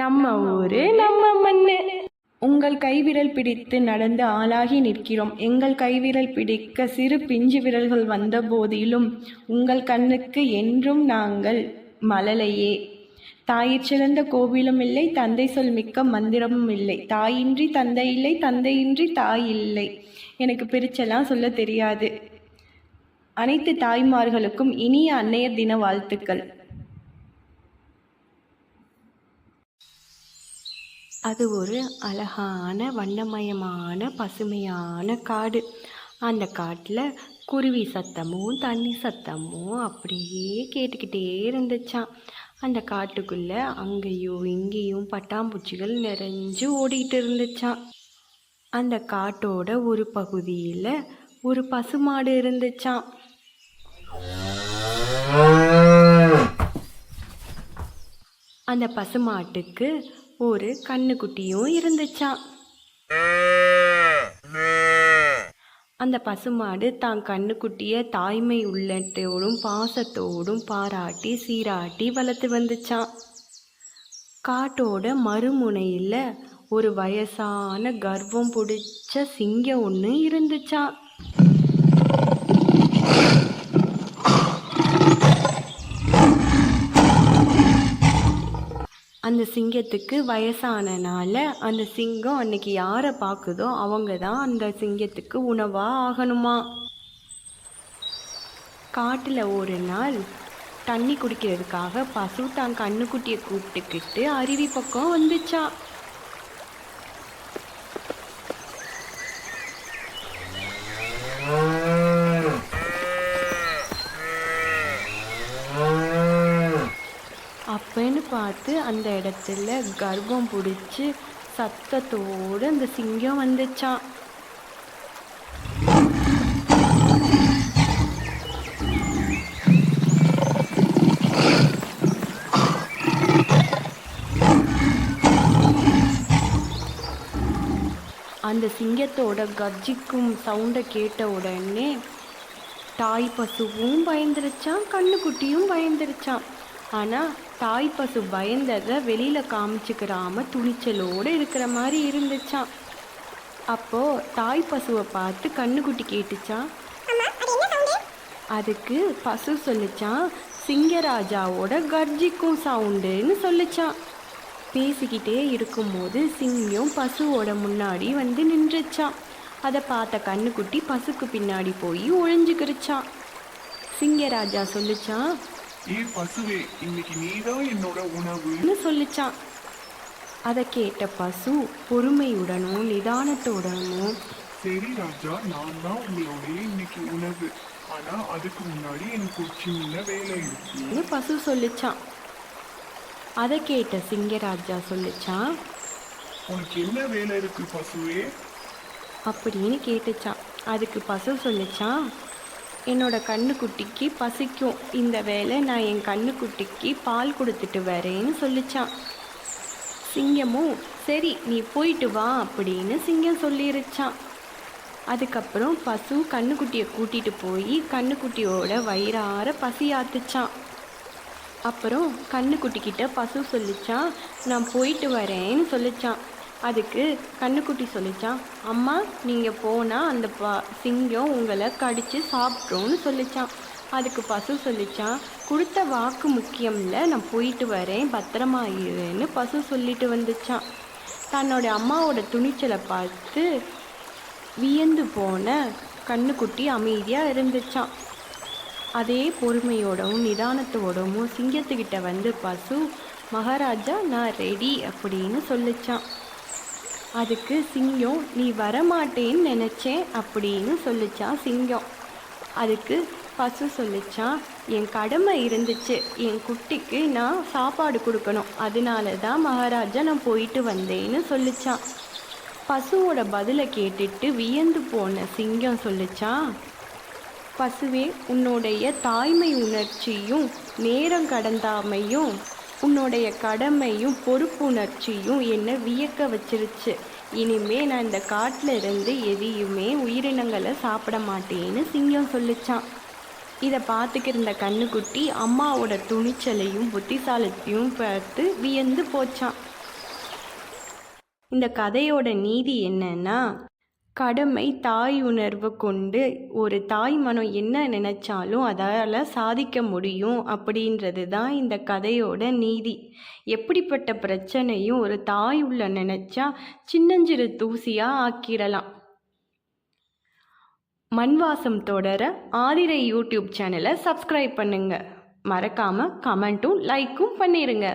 நம்ம ஊரு நம்ம மண்ணு. உங்கள் கைவிரல் பிடித்து நடந்து ஆளாகி நிற்கிறோம். எங்கள் கைவிரல் பிடிக்க சிறு பிஞ்சு விரல்கள் வந்த போதிலும் உங்கள் கண்ணுக்கு என்றும் நாங்கள் மழலையே தாயிற் சிறந்த கோவிலும் இல்லை தந்தை சொல் மிக்க மந்திரமும் இல்லை. தாயின்றி தந்தை இல்லை தந்தையின்றி தாய் இல்லை. எனக்கு பிரிச்செல்லாம் சொல்ல தெரியாது. அனைத்து தாய்மார்களுக்கும் இனிய அன்னையர் தின வாழ்த்துக்கள். அது ஒரு அழகான வண்ணமயமான பசுமையான காடு. அந்த காட்டில் குருவி சத்தமும் தண்ணி சத்தமும் அப்படியே கேட்டுக்கிட்டே இருந்துச்சான் அந்த காட்டுக்குள்ளே அங்கேயும் இங்கேயும் பட்டாம்பூச்சிகள் நிறைஞ்சு ஓடிக்கிட்டு இருந்துச்சான் அந்த காட்டோட ஒரு பகுதியில் ஒரு பசுமாடு இருந்துச்சான் அந்த பசுமாட்டுக்கு ஒரு கண்ணுக்குட்டியும் இருந்துச்சான் அந்த பசுமாடு தான் கண்ணுக்குட்டிய தாய்மை உள்ளத்தோடும் பாசத்தோடும் பாராட்டி சீராட்டி வளர்த்து வந்துச்சான் காட்டோட மறுமுனையில் ஒரு வயசான கர்வம் பிடிச்ச சிங்கம் ஒன்று இருந்துச்சான் அந்த சிங்கத்துக்கு வயசானனால அந்த சிங்கம் அன்னைக்கு யாரை பார்க்குதோ அவங்க தான் அந்த சிங்கத்துக்கு உணவாக ஆகணுமா? காட்டில் ஒரு நாள் தண்ணி குடிக்கிறதுக்காக பசு தான் கண்ணுக்குட்டியை கூப்பிட்டுக்கிட்டு அருவி பக்கம் வந்துச்சா. அப்பன்னு பார்த்து அந்த இடத்துல கர்ப்பம் பிடிச்சி சத்தத்தோடு அந்த சிங்கம் வந்துச்சான் அந்த சிங்கத்தோட கர்ஜிக்கும் சவுண்டை கேட்ட உடனே தாய் பசுவும் பயந்துருச்சான் கண்ணுக்குட்டியும் பயந்துருச்சான் ஆனால் தாய் பசு பயந்ததை வெளியில் காமிச்சுக்கிறாம துணிச்சலோடு இருக்கிற மாதிரி இருந்துச்சான் அப்போது தாய் பசுவை பார்த்து கண்ணுக்குட்டி கேட்டுச்சான் அதுக்கு பசு சொல்லிச்சான் சிங்கராஜாவோட கர்ஜிக்கும் சவுண்டுன்னு சொல்லிச்சான் பேசிக்கிட்டே இருக்கும்போது சிங்கம் பசுவோட முன்னாடி வந்து நின்றுச்சான் அதை பார்த்த கண்ணுக்குட்டி பசுக்கு பின்னாடி போய் ஒழிஞ்சுக்கிருச்சான் சிங்கராஜா சொல்லிச்சான் ஏ பசுவே இன்னைக்கு நீதான் என்னோட உணவு? ன்னு சொல்லிச்சான். அதை கேட்ட பசு பொறுமையுடனும் நிதானத்துடனும் சரி ராஜா நான் தான் உங்களுடைய இன்னைக்கு உணவு. ஆனா அதுக்கு முன்னாடி எனக்கு ஒரு சின்ன வேலை இருக்கு. ன்னு பசு சொல்லிச்சான். அதை கேட்ட சிங்கராஜா சொல்லிச்சான். உனக்கு என்ன வேலை இருக்கு பசுவே? அப்படின்னு கேட்டுச்சான். அதுக்கு பசு சொல்லிச்சான் என்னோட கண்ணுக்குட்டிக்கு பசிக்கும். இந்த வேலை நான் என் கண்ணுக்குட்டிக்கு பால் கொடுத்துட்டு வரேன்னு சொல்லிச்சான். சிங்கமும் சரி நீ போயிட்டு வா அப்படின்னு சிங்கம் சொல்லிருச்சான். அதுக்கப்புறம் பசு கண்ணுக்குட்டியை கூட்டிகிட்டு போய் கண்ணுக்குட்டியோட வயிறார பசி ஆத்துச்சான் அப்புறம் கண்ணுக்குட்டிக்கிட்ட பசு சொல்லிச்சான் நான் போயிட்டு வரேன்னு சொல்லிச்சான். அதுக்கு கண்ணுக்குட்டி சொல்லிச்சான் அம்மா நீங்கள் போனால் அந்த ப சிங்கம் உங்களை கடித்து சாப்பிட்றோன்னு சொல்லிச்சான். அதுக்கு பசு சொல்லிச்சான் கொடுத்த வாக்கு முக்கியம் நான் போயிட்டு வரேன் பத்திரமா இருன்னு பசு சொல்லிட்டு வந்துச்சான். தன்னோட அம்மாவோட துணிச்சலை பார்த்து வியந்து போன கண்ணுக்குட்டி அமைதியாக இருந்துச்சான். அதே பொறுமையோடவும் நிதானத்தோடவும் சிங்கத்துக்கிட்ட வந்து பசு மகாராஜா நான் ரெடி அப்படின்னு சொல்லிச்சான். அதுக்கு சிங்கம் நீ வரமாட்டேன்னு நினச்சேன் அப்படின்னு சொல்லிச்சான் சிங்கம். அதுக்கு பசு சொல்லிச்சான் என் கடமை இருந்துச்சு என் குட்டிக்கு நான் சாப்பாடு கொடுக்கணும் அதனால தான் மகாராஜா நான் போயிட்டு வந்தேன்னு சொல்லிச்சான் பசுவோட பதிலை கேட்டுட்டு வியந்து போன சிங்கம் சொல்லிச்சான் பசுவே உன்னுடைய தாய்மை உணர்ச்சியும் நேரம் கடந்தாமையும் உன்னுடைய கடமையும் பொறுப்புணர்ச்சியும் என்னை வியக்க வச்சிருச்சு. இனிமே நான் இந்த காட்டில் இருந்து எதையுமே உயிரினங்களை சாப்பிட மாட்டேன்னு சிங்கம் சொல்லிச்சான். இதை பார்த்துக்கிருந்த கண்ணுக்குட்டி அம்மாவோட துணிச்சலையும் புத்திசாலித்தையும் பார்த்து வியந்து போச்சான். இந்த கதையோட நீதி என்னன்னா கடமை தாய் உணர்வு கொண்டு ஒரு தாய் மனம் என்ன நினைச்சாலும் அதால் சாதிக்க முடியும் அப்படின்றது தான் இந்த கதையோட நீதி. எப்படிப்பட்ட பிரச்சனையும் ஒரு தாய் உள்ள நினைச்சா சின்னஞ்சிறு தூசியாக ஆக்கிடலாம். மண்வாசம் தொடர ஆதிரை யூடியூப் சேனலை சப்ஸ்கிரைப் பண்ணுங்கள் மறக்காமல் கமெண்ட்டும் லைக்கும் பண்ணிடுங்க